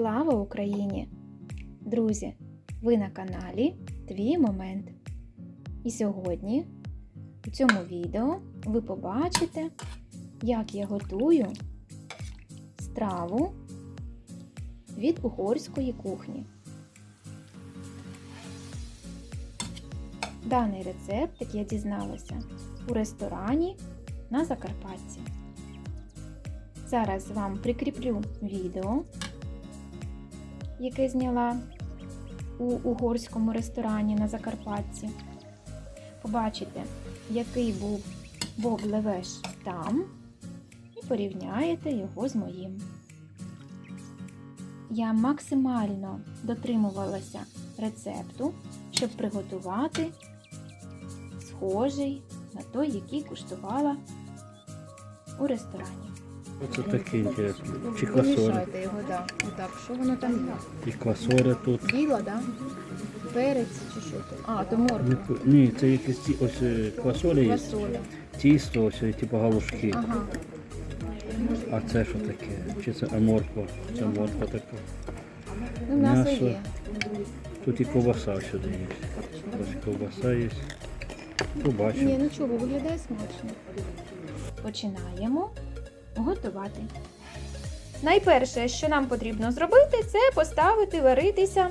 Слава Україні! Друзі! Ви на каналі Твій Момент. І сьогодні у цьому відео ви побачите, як я готую страву від угорської кухні. Даний рецепт, як я дізналася, у ресторані на Закарпатті. Зараз вам прикріплю відео, яке зняла у угорському ресторані на Закарпатті. Побачите, який був боб левеш там, і порівняєте його з моїм. Я максимально дотримувалася рецепту, щоб приготувати схожий на той, який куштувала у ресторані. Оце таке інтересно. Чи квасоля? Вимішайте його, да. Отак, що воно там є? І квасоля тут. Біло, да? Перець чи що там? А, то морква. Ні, це якісь ті- ось е, квасоля є. Квасоля. Тісто, ось е, типу галушки. Ага. А це що таке? Чи це а морква? Це морква така. Ну, м'ясо М'ясо. є. Тут і ковбаса сюди є. Ось ковбаса є. Ні, ну чого, виглядає смачно. Починаємо готувати. Найперше, що нам потрібно зробити, це поставити варитися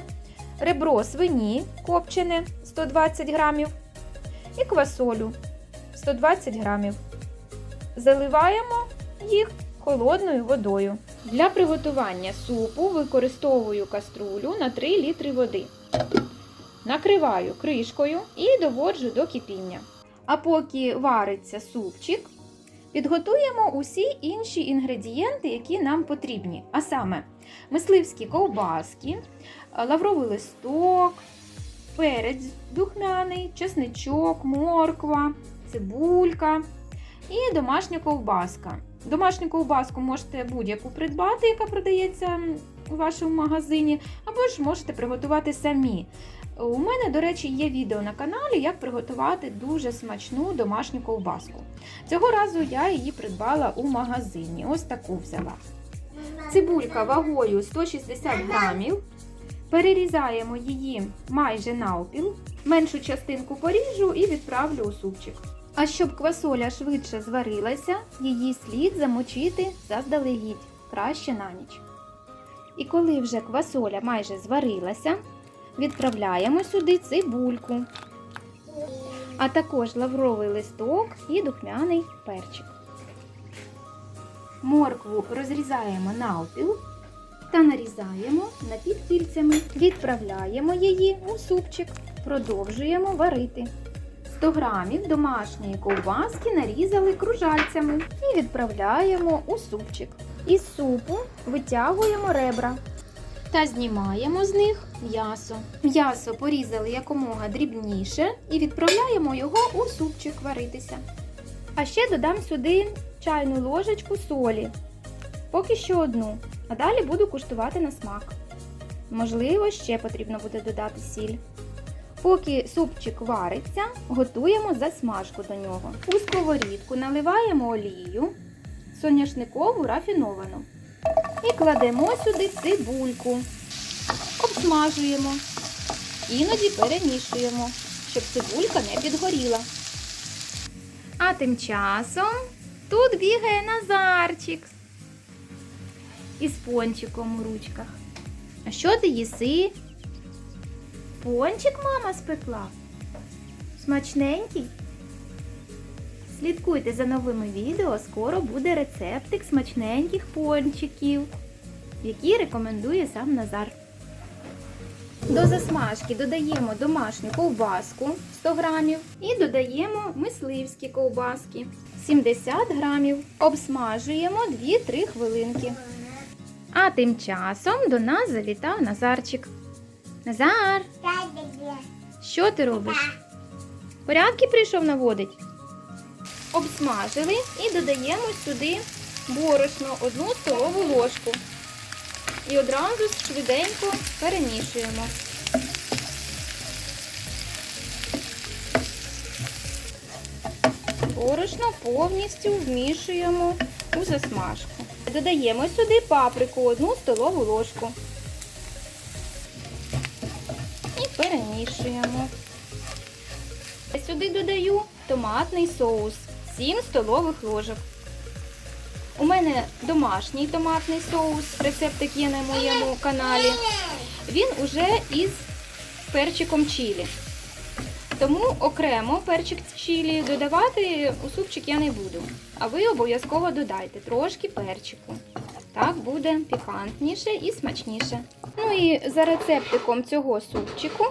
ребро свині копчене 120 грамів і квасолю 120 грамів. Заливаємо їх холодною водою. Для приготування супу використовую каструлю на 3 літри води. Накриваю кришкою і доводжу до кипіння. А поки вариться супчик, Підготуємо усі інші інгредієнти, які нам потрібні. А саме мисливські ковбаски, лавровий листок, перець духмяний, чесничок, морква, цибулька і домашня ковбаска. Домашню ковбаску можете будь-яку придбати, яка продається у вашому магазині, або ж можете приготувати самі. У мене, до речі, є відео на каналі, як приготувати дуже смачну домашню ковбаску. Цього разу я її придбала у магазині. Ось таку взяла. Цибулька вагою 160 грамів. Перерізаємо її майже навпіл. Меншу частинку поріжу і відправлю у супчик. А щоб квасоля швидше зварилася, її слід замочити заздалегідь, краще на ніч. І коли вже квасоля майже зварилася, відправляємо сюди цибульку, а також лавровий листок і духмяний перчик. Моркву розрізаємо навпіл та нарізаємо напівкільцями. Відправляємо її у супчик, продовжуємо варити. 100 грамів домашньої ковбаски нарізали кружальцями і відправляємо у супчик. Із супу витягуємо ребра та знімаємо з них м'ясо. М'ясо порізали якомога дрібніше і відправляємо його у супчик варитися. А ще додам сюди чайну ложечку солі. Поки що одну, а далі буду куштувати на смак. Можливо, ще потрібно буде додати сіль. Поки супчик вариться, готуємо засмажку до нього. У сковорідку наливаємо олію, соняшникову рафіновану. І кладемо сюди цибульку. Обсмажуємо. Іноді перемішуємо, щоб цибулька не підгоріла. А тим часом тут бігає Назарчик із пончиком у ручках. А що ти їси? Пончик мама спекла. Смачненький. Слідкуйте за новими відео, скоро буде рецептик смачненьких пончиків, які рекомендує сам Назар. До засмажки додаємо домашню ковбаску 100 грамів і додаємо мисливські ковбаски 70 грамів. Обсмажуємо 2-3 хвилинки. А тим часом до нас завітав Назарчик. Назар, що ти робиш? Порядки прийшов наводить? Обсмажили і додаємо сюди борошно 1 столову ложку. І одразу швиденько перемішуємо. Борошно повністю вмішуємо у засмажку. Додаємо сюди паприку 1 столову ложку. І перемішуємо. Сюди додаю томатний соус 7 столових ложок. У мене домашній томатний соус, рецептик є на моєму каналі. Він уже із перчиком чилі. Тому окремо перчик чилі додавати у супчик я не буду. А ви обов'язково додайте трошки перчику. Так буде пікантніше і смачніше. Ну і за рецептиком цього супчику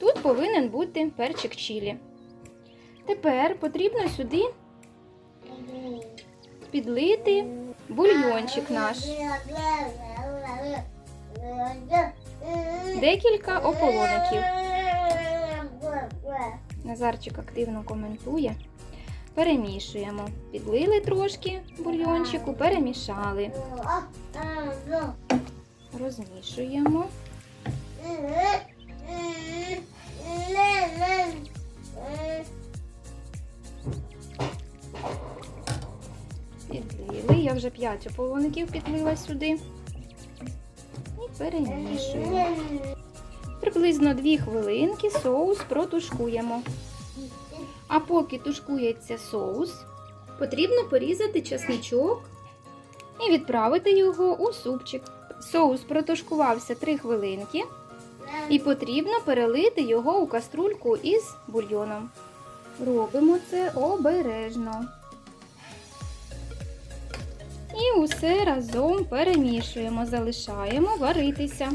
тут повинен бути перчик чилі. Тепер потрібно сюди підлити бульйончик наш. Декілька ополоників. Назарчик активно коментує. Перемішуємо. Підлили трошки бульйончику, перемішали. Розмішуємо. Підлили. Я вже 5 ополоників підлила сюди. І перемішуємо. Приблизно 2 хвилинки соус протушкуємо. А поки тушкується соус, потрібно порізати чесничок і відправити його у супчик. Соус протушкувався 3 хвилинки і потрібно перелити його у каструльку із бульйоном. Робимо це обережно. І усе разом перемішуємо, залишаємо варитися.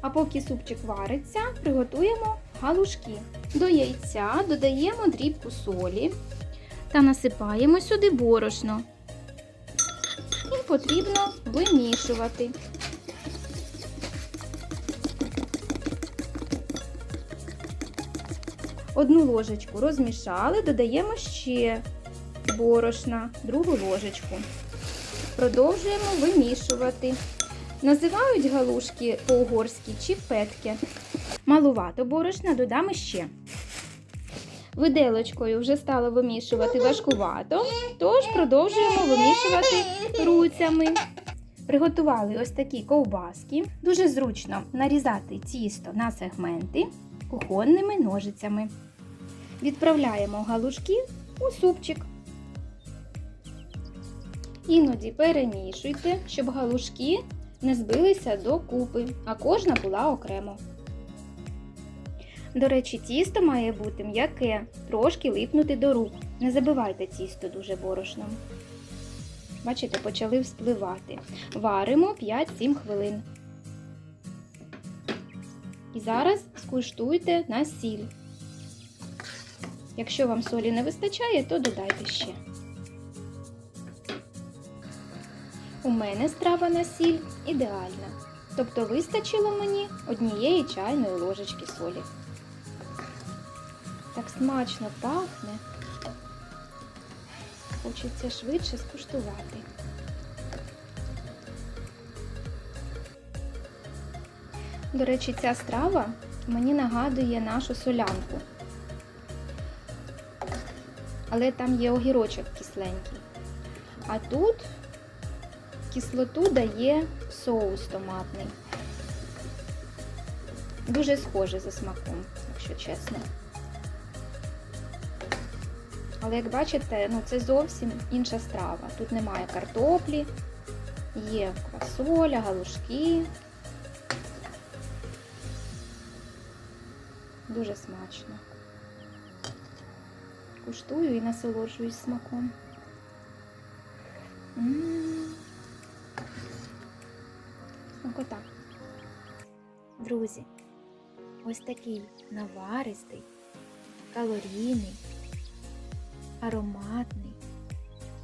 А поки супчик вариться, приготуємо галушки. До яйця додаємо дрібку солі та насипаємо сюди борошно. І потрібно вимішувати. Одну ложечку розмішали, додаємо ще борошна, другу ложечку. Продовжуємо вимішувати. Називають галушки по-угорськи чіпетки. Малувато борошна додам ще. Виделочкою вже стало вимішувати важкувато, тож продовжуємо вимішувати руцями. Приготували ось такі ковбаски. Дуже зручно нарізати тісто на сегменти кухонними ножицями. Відправляємо галушки у супчик. Іноді перемішуйте, щоб галушки не збилися до купи, а кожна була окремо. До речі, тісто має бути м'яке, трошки липнути до рук. Не забивайте тісто дуже борошном. Бачите, почали вспливати. Варимо 5-7 хвилин. І зараз скуштуйте на сіль. Якщо вам солі не вистачає, то додайте ще. У мене страва на сіль ідеальна. Тобто вистачило мені однієї чайної ложечки солі. Так смачно пахне. Хочеться швидше скуштувати. До речі, ця страва мені нагадує нашу солянку. Але там є огірочок кисленький. А тут кислоту дає соус томатний. Дуже схоже за смаком, якщо чесно. Але як бачите, ну це зовсім інша страва. Тут немає картоплі, є квасоля, галушки. Дуже смачно. Куштую і насолоджуюсь смаком. М. Смакота. Друзі, ось такий наваристий, калорійний, ароматний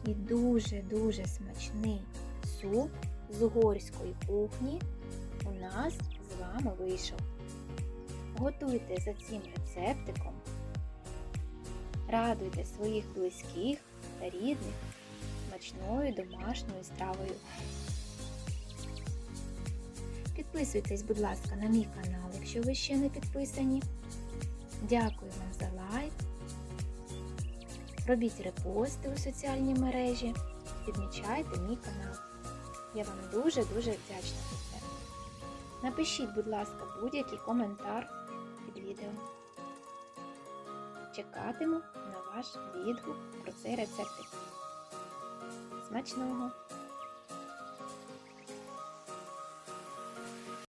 і дуже-дуже смачний суп з угорської кухні у нас з вами вийшов. Готуйте за цим рецептиком, радуйте своїх близьких та рідних смачною домашньою стравою. Підписуйтесь, будь ласка, на мій канал, якщо ви ще не підписані. Дякую вам за лайк. Робіть репости у соціальній мережі, підмічайте мій канал. Я вам дуже-дуже вдячна за це. Напишіть, будь ласка, будь-який коментар під відео. Чекатиму на ваш відгук про цей рецепт. Смачного!